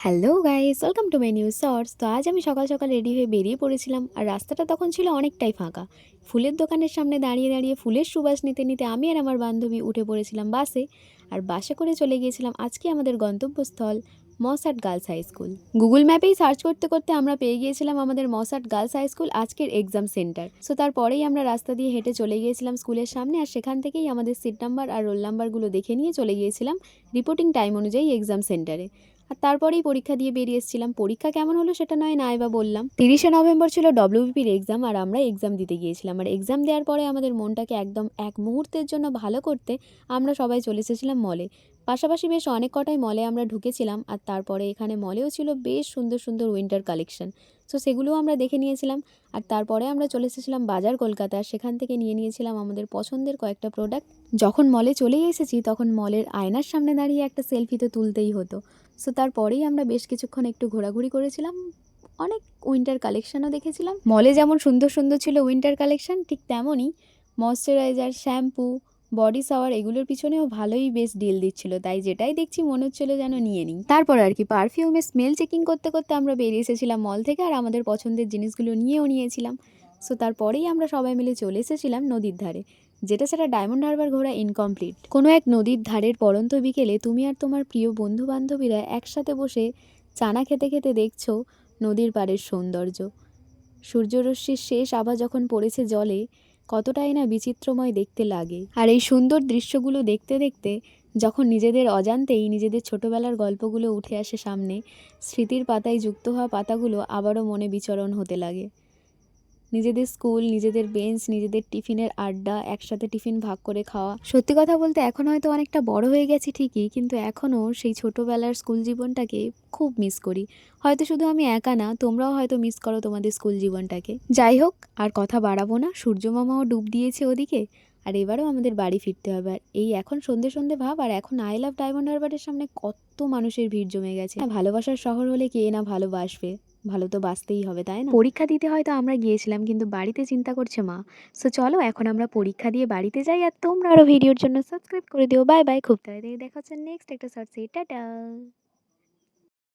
Hello guys welcome to my new shorts তো আজ আমি সকাল সকাল রেডি হয়ে বেরিয়ে পড়েছিলাম আর রাস্তাটা তখন ছিল অনেকটাই ফাঁকা। ফুলের দোকানের সামনে দাঁড়িয়ে দাঁড়িয়ে ফুলের সুবাস নিতে নিতে আমি আর আমার বান্ধবী উঠে পড়েছিলাম বাসে আর বাসে করে চলে গিয়েছিলাম আজকে আমাদের গন্তব্যস্থল Masat girls high school. Google ম্যাপেই search করতে করতে আমরা পেয়ে গিয়েছিলাম আমাদের মসাট গার্লস হাই স্কুল আজকের এক্সাম সেন্টার সো তারপরেই আমরা রাস্তা দিয়ে হেঁটে চলে গিয়েছিলাম স্কুলের সামনে আর সেখান থেকেই আমাদের সিট নাম্বার আর রোল নাম্বারগুলো দেখে নিয়ে চলে গিয়েছিলাম রিপোর্টিং টাইম অনুযায়ী এক্সাম সেন্টারে আর তারপরেই পরীক্ষা দিয়ে বেরিয়ে এসেছিলাম। পরীক্ষা কেমন হলো সেটা নয় নাই বা বললাম। তিরিশে নভেম্বর ছিল ডব্লিউবিপির এক্সাম আর আমরা এক্সাম দিতে গিয়েছিলাম। আর এক্সাম দেওয়ার পরে আমাদের মনটাকে একদম এক মুহূর্তের জন্য ভালো করতে আমরা সবাই চলে এসেছিলাম মলে পাশাপাশি বেশ অনেক কটাই মলে আমরা ঢুকেছিলাম, আর তারপরে এখানে মলেও ছিল বেশ সুন্দর সুন্দর উইন্টার কালেকশন সো সেগুলোও আমরা দেখে নিয়েছিলাম। আর তারপরে আমরা চলে এসেছিলাম বাজার কলকাতা। সেখান থেকে নিয়ে নিয়েছিলাম আমাদের পছন্দের কয়েকটা প্রোডাক্ট যখন মলে চলেই এসেছি, তখন মলের আয়নার সামনে দাঁড়িয়ে একটা সেলফি তো তুলতেই হতো। সো তারপরেই আমরা বেশ কিছুক্ষণ একটু ঘোরাঘুরি করেছিলাম। অনেক উইন্টার কালেকশনও দেখেছিলাম। মলে যেমন সুন্দর সুন্দর ছিল উইন্টার কালেকশন ঠিক তেমনই ময়শ্চারাইজার শ্যাম্পু বডি সাওয়ার এগুলোর পিছনেও ভালোই বেশ ডিল দিচ্ছিল, তাই যেটাই দেখছি মনে হচ্ছিল যেন নিয়ে নিই। তারপর আর কি পারফিউমের স্মেল চেকিং করতে করতে আমরা বেরিয়ে এসেছিলাম মল থেকে আর আমাদের পছন্দের জিনিসগুলো নিয়েও নিয়েছিলাম। সো তারপরেই আমরা সবাই মিলে চলে এসেছিলাম নদীর ধারে, যেটা সেটা ডায়মন্ড হারবার ঘোরা ইনকমপ্লিট কোনো এক নদীর ধারের পরন্ত বিকেলে তুমি আর তোমার প্রিয় বন্ধু বান্ধবীরা একসাথে বসে চানা খেতে খেতে দেখছ নদীর পাড়ের সৌন্দর্য। সূর্যরশ্মির শেষ আভা যখন পড়েছে জলে কতটাই না বিচিত্রময় দেখতে লাগে। আর এই সুন্দর দৃশ্যগুলো দেখতে দেখতে যখন নিজেদের অজান্তেই নিজেদের ছোটবেলার গল্পগুলো উঠে আসে সামনে, স্মৃতির পাতায় যুক্ত হওয়া পাতাগুলো আবারও মনে বিচরণ হতে লাগে। নিজেদের স্কুল, নিজেদের বেঞ্চ, নিজেদের টিফিনের আড্ডা, একসাথে টিফিন ভাগ করে খাওয়া। সত্যি কথা বলতে এখন হয়তো অনেকটা বড় হয়ে গেছি ঠিকই, কিন্তু এখনও সেই ছোটোবেলার স্কুল জীবনটাকে খুব মিস করি। হয়তো শুধু আমি একা না, তোমরাও হয়তো মিস করো তোমাদের স্কুল জীবনটাকে। যাই হোক, আর কথা বাড়াবো না, সূর্য মামাও ডুব দিয়েছে ওদিকে। আর এবারও আমাদের বাড়ি ফিরতে হবে, আর এই এখন সন্ধে সন্ধে ভাব, আর এখন আই লাভ ডায়মন্ড হারবারের সামনে কত মানুষের ভিড় জমে গেছে। ভালোবাসার শহর হলে কে না ভালোবাসবে? ভালো তো বাঁচতেই হবে, তাই না? পরীক্ষা দিতে হয়তো আমরা গিয়েছিলাম, কিন্তু বাড়িতে চিন্তা করছে মা। সো চলো এখন আমরা পরীক্ষা দিয়ে বাড়িতে যাই আর তোমরা আরও ভিডিওর জন্য সাবস্ক্রাইব করে দিও। বাই বাই খুব তাড়াতাড়ি দেখা হচ্ছে নেক্সট একটা শর্টসে টাটা